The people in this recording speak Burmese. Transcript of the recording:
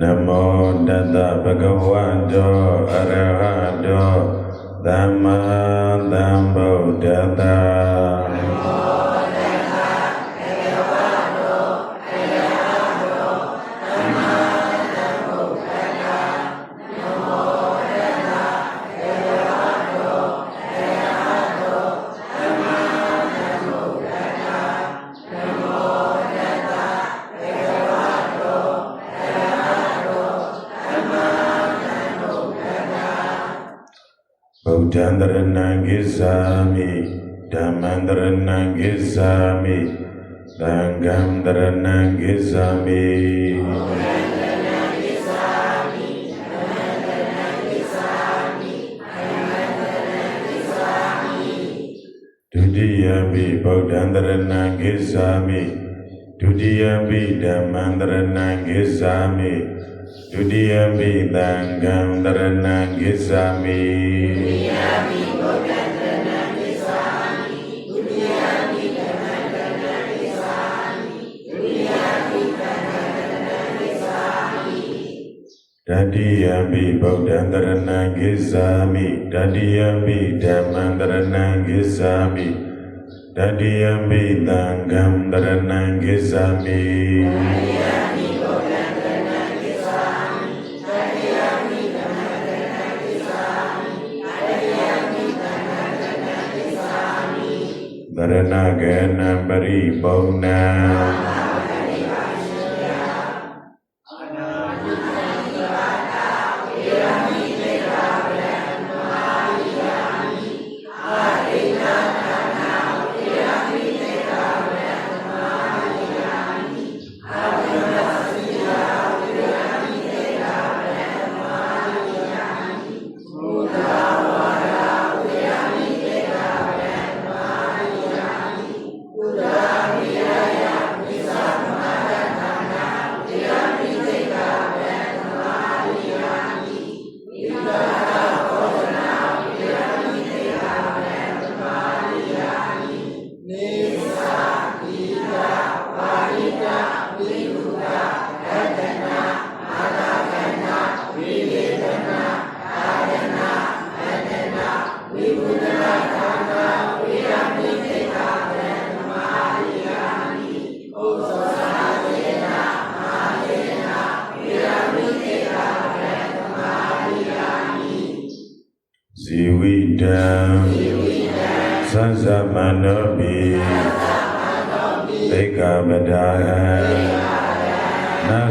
နမောတတ္တဗဂဝတောအရဟတောသမ္မာသမ္ဗုဒ္ဓတ္တ ဗုဒ္ဓံတရဏံကိစ္ဆာမိဓမ္မံတရဏံကိစ္ဆာမိသံ ဃံတရဏံကိစ္ဆာမိဒုတိယံပိဗုဒ္ဓံတရဏံကိစ္ဆာမိဒုတိယံပိဓမ္မံတရဏံကိစ္ဆာမိဒုတိယံပိသံဃံတရဏံကိစ္ဆာမိတတိယံပိဗုဒ္ဓံတရဏံကိစ္ဆာမိတတိယံပိဓမ္မံတရဏံကိစ္ဆာမိတတိယံပိသံဃံတရဏံကိစ္ဆာမိတ ရဏဂနံပရိပုံဏံ ဇီဝိတံသဇ္ဇမနောပိသေကဗဒါဟံ